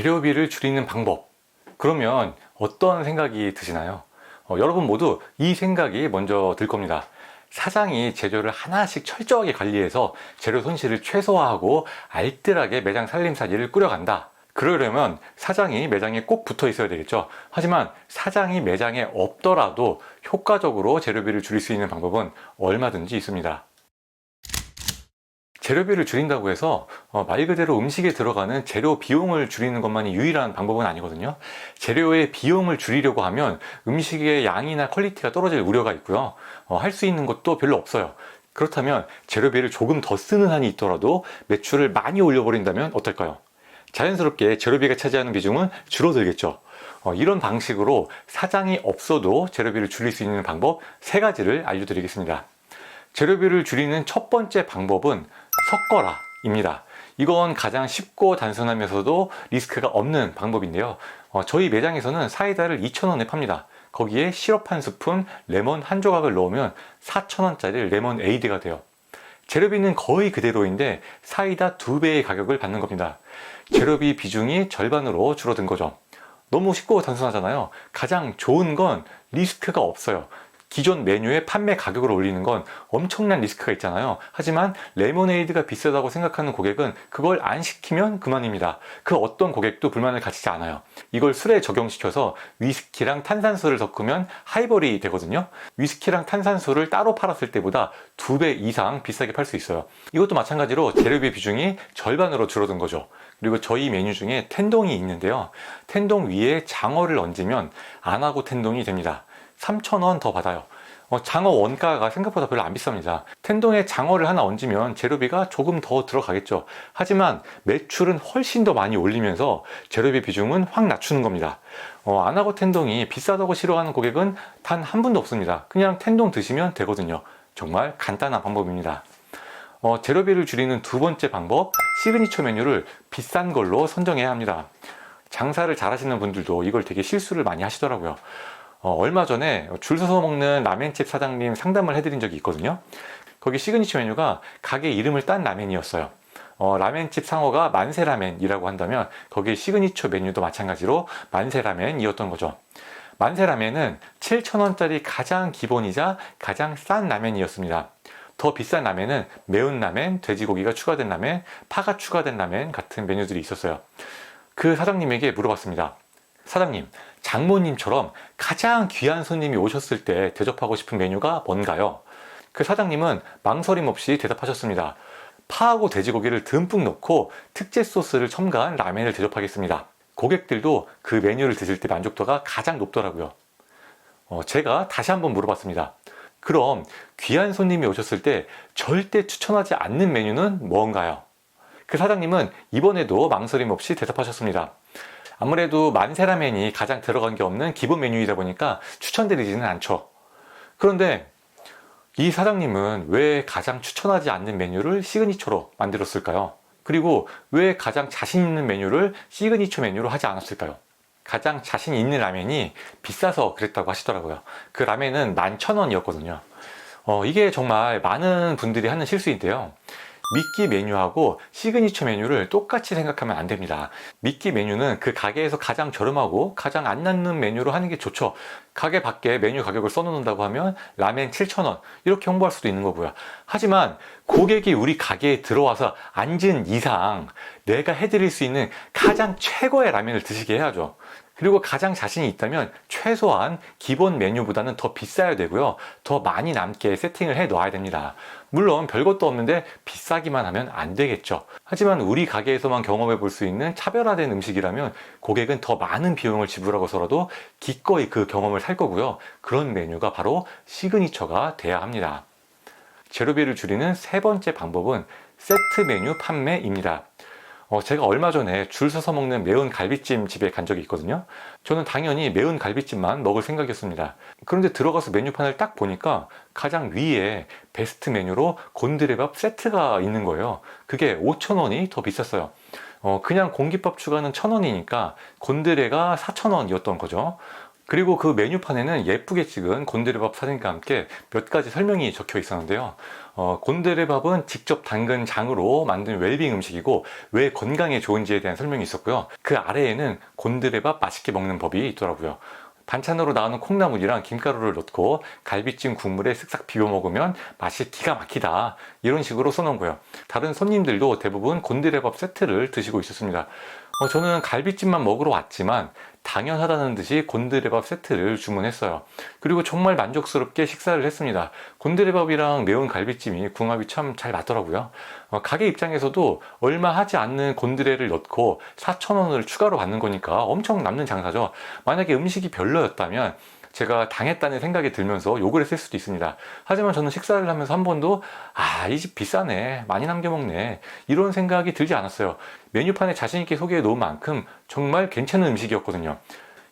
재료비를 줄이는 방법. 그러면 어떤 생각이 드시나요? 어, 여러분 모두 이 생각이 먼저 들 겁니다. 사장이 재료를 하나씩 철저하게 관리해서 재료 손실을 최소화하고 알뜰하게 매장 살림살이를 꾸려간다. 그러려면 사장이 매장에 꼭 붙어 있어야 되겠죠. 하지만 사장이 매장에 없더라도 효과적으로 재료비를 줄일 수 있는 방법은 얼마든지 있습니다. 재료비를 줄인다고 해서 어, 말 그대로 음식에 들어가는 재료 비용을 줄이는 것만이 유일한 방법은 아니거든요. 재료의 비용을 줄이려고 하면 음식의 양이나 퀄리티가 떨어질 우려가 있고요. 어, 할수 있는 것도 별로 없어요. 그렇다면 재료비를 조금 더 쓰는 한이 있더라도 매출을 많이 올려버린다면 어떨까요? 자연스럽게 재료비가 차지하는 비중은 줄어들겠죠. 어, 이런 방식으로 사장이 없어도 재료비를 줄일 수 있는 방법 세 가지를 알려드리겠습니다. 재료비를 줄이는 첫 번째 방법은 섞어라 입니다. 이건 가장 쉽고 단순하면서도 리스크가 없는 방법인데요. 어, 저희 매장에서는 사이다를 2,000원에 팝니다. 거기에 시럽 한 스푼, 레몬 한 조각을 넣으면 4,000원짜리 레몬 에이드가 돼요. 재료비는 거의 그대로인데 사이다 두 배의 가격을 받는 겁니다. 재료비 비중이 절반으로 줄어든 거죠. 너무 쉽고 단순하잖아요. 가장 좋은 건 리스크가 없어요. 기존 메뉴의 판매 가격을 올리는 건 엄청난 리스크가 있잖아요. 하지만 레모네이드가 비싸다고 생각하는 고객은 그걸 안 시키면 그만입니다. 그 어떤 고객도 불만을 가지지 않아요. 이걸 술에 적용시켜서 위스키랑 탄산수를 섞으면 하이볼이 되거든요. 위스키랑 탄산수를 따로 팔았을 때보다 두 배 이상 비싸게 팔 수 있어요. 이것도 마찬가지로 재료비 비중이 절반으로 줄어든 거죠. 그리고 저희 메뉴 중에 텐동이 있는데요. 텐동 위에 장어를 얹으면 안하고 텐동이 됩니다. 3,000원 더 받아요. 어, 장어 원가가 생각보다 별로 안 비쌉니다. 텐동에 장어를 하나 얹으면 재료비가 조금 더 들어가겠죠. 하지만 매출은 훨씬 더 많이 올리면서 재료비 비중은 확 낮추는 겁니다. 어, 안하고 텐동이 비싸다고 싫어하는 고객은 단 한 분도 없습니다. 그냥 텐동 드시면 되거든요. 정말 간단한 방법입니다. 어, 재료비를 줄이는 두 번째 방법, 시그니처 메뉴를 비싼 걸로 선정해야 합니다. 장사를 잘 하시는 분들도 이걸 되게 실수를 많이 하시더라고요. 어, 얼마 전에 줄 서서 먹는 라멘집 사장님 상담을 해드린 적이 있거든요. 거기 시그니처 메뉴가 가게 이름을 딴 라멘이었어요. 어, 라멘집 상호가 만세라멘이라고 한다면 거기 시그니처 메뉴도 마찬가지로 만세라멘이었던 거죠. 만세라멘은 7,000원짜리 가장 기본이자 가장 싼 라멘이었습니다. 더 비싼 라멘은 매운 라멘, 돼지고기가 추가된 라멘, 파가 추가된 라멘 같은 메뉴들이 있었어요. 그 사장님에게 물어봤습니다. 사장님, 장모님처럼 가장 귀한 손님이 오셨을 때 대접하고 싶은 메뉴가 뭔가요? 그 사장님은 망설임 없이 대답하셨습니다. 파하고 돼지고기를 듬뿍 넣고 특제 소스를 첨가한 라멘을 대접하겠습니다. 고객들도 그 메뉴를 드실 때 만족도가 가장 높더라고요. 어, 제가 다시 한번 물어봤습니다. 그럼 귀한 손님이 오셨을 때 절대 추천하지 않는 메뉴는 뭔가요? 그 사장님은 이번에도 망설임 없이 대답하셨습니다. 아무래도 만세라멘이 가장 들어간 게 없는 기본 메뉴이다 보니까 추천드리지는 않죠. 그런데 이 사장님은 왜 가장 추천하지 않는 메뉴를 시그니처로 만들었을까요? 그리고 왜 가장 자신 있는 메뉴를 시그니처 메뉴로 하지 않았을까요? 가장 자신 있는 라면이 비싸서 그랬다고 하시더라고요. 그 라면은 11,000원이었거든요. 어, 이게 정말 많은 분들이 하는 실수인데요. 미끼 메뉴하고 시그니처 메뉴를 똑같이 생각하면 안 됩니다. 미끼 메뉴는 그 가게에서 가장 저렴하고 가장 안 남는 메뉴로 하는 게 좋죠. 가게 밖에 메뉴 가격을 써놓는다고 하면 라멘 7,000원 이렇게 홍보할 수도 있는 거고요. 하지만 고객이 우리 가게에 들어와서 앉은 이상 내가 해드릴 수 있는 가장 최고의 라면을 드시게 해야죠. 그리고 가장 자신이 있다면 최소한 기본 메뉴보다는 더 비싸야 되고요. 더 많이 남게 세팅을 해 놔야 됩니다. 물론 별것도 없는데 비싸기만 하면 안 되겠죠. 하지만 우리 가게에서만 경험해 볼 수 있는 차별화된 음식이라면 고객은 더 많은 비용을 지불하고서라도 기꺼이 그 경험을 살 거고요. 그런 메뉴가 바로 시그니처가 돼야 합니다. 재료비를 줄이는 세 번째 방법은 세트 메뉴 판매입니다. 어, 제가 얼마 전에 줄 서서 먹는 매운 갈비찜 집에 간 적이 있거든요. 저는 당연히 매운 갈비찜만 먹을 생각이었습니다. 그런데 들어가서 메뉴판을 딱 보니까 가장 위에 베스트 메뉴로 곤드레밥 세트가 있는 거예요. 그게 5,000원이 더 비쌌어요. 어, 그냥 공깃밥 추가는 1,000원이니까 곤드레가 4,000원이었던 거죠. 그리고 그 메뉴판에는 예쁘게 찍은 곤드레밥 사진과 함께 몇 가지 설명이 적혀 있었는데요. 어, 곤드레밥은 직접 담근 장으로 만든 웰빙 음식이고 왜 건강에 좋은지에 대한 설명이 있었고요. 그 아래에는 곤드레밥 맛있게 먹는 법이 있더라고요. 반찬으로 나오는 콩나물이랑 김가루를 넣고 갈비찜 국물에 쓱싹 비벼 먹으면 맛이 기가 막히다. 이런 식으로 써놓은 거예요. 다른 손님들도 대부분 곤드레밥 세트를 드시고 있었습니다. 어, 저는 갈비찜만 먹으러 왔지만 당연하다는 듯이 곤드레밥 세트를 주문했어요. 그리고 정말 만족스럽게 식사를 했습니다. 곤드레밥이랑 매운 갈비찜이 궁합이 참 잘 맞더라고요. 어, 가게 입장에서도 얼마 하지 않는 곤드레를 넣고 4,000원을 추가로 받는 거니까 엄청 남는 장사죠. 만약에 음식이 별로였다면 제가 당했다는 생각이 들면서 욕을 했을 수도 있습니다. 하지만 저는 식사를 하면서 한 번도 아, 이 집 비싸네. 많이 남겨 먹네. 이런 생각이 들지 않았어요. 메뉴판에 자신있게 소개해 놓은 만큼 정말 괜찮은 음식이었거든요.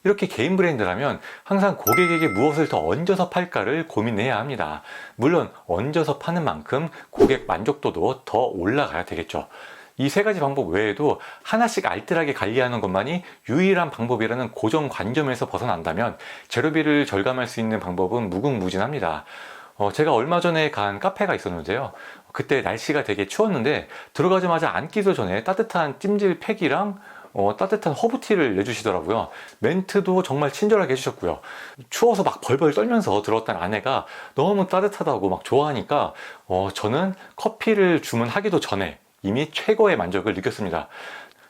이렇게 개인 브랜드라면 항상 고객에게 무엇을 더 얹어서 팔까를 고민해야 합니다. 물론 얹어서 파는 만큼 고객 만족도도 더 올라가야 되겠죠. 이 세 가지 방법 외에도 하나씩 알뜰하게 관리하는 것만이 유일한 방법이라는 고정 관점에서 벗어난다면 재료비를 절감할 수 있는 방법은 무궁무진합니다. 어, 제가 얼마 전에 간 카페가 있었는데요. 그때 날씨가 되게 추웠는데 들어가자마자 앉기도 전에 따뜻한 찜질 팩이랑 어, 따뜻한 허브티를 내주시더라고요. 멘트도 정말 친절하게 해주셨고요. 추워서 막 벌벌 떨면서 들었던 아내가 너무 따뜻하다고 막 좋아하니까 어, 저는 커피를 주문하기도 전에 이미 최고의 만족을 느꼈습니다.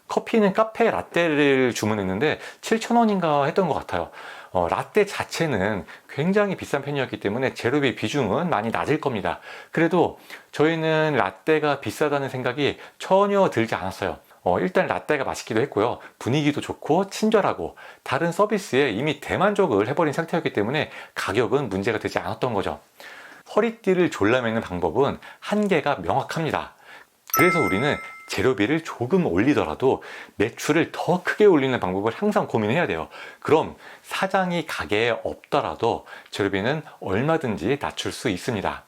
커피는 카페 라떼를 주문했는데 7,000원인가 했던 것 같아요. 어, 라떼 자체는 굉장히 비싼 편이었기 때문에 재료비 비중은 많이 낮을 겁니다. 그래도 저희는 라떼가 비싸다는 생각이 전혀 들지 않았어요. 어, 일단 라떼가 맛있기도 했고요. 분위기도 좋고 친절하고 다른 서비스에 이미 대만족을 해버린 상태였기 때문에 가격은 문제가 되지 않았던 거죠. 허리띠를 졸라매는 방법은 한계가 명확합니다. 그래서 우리는 재료비를 조금 올리더라도 매출을 더 크게 올리는 방법을 항상 고민해야 돼요. 그럼 사장이 가게에 없더라도 재료비는 얼마든지 낮출 수 있습니다.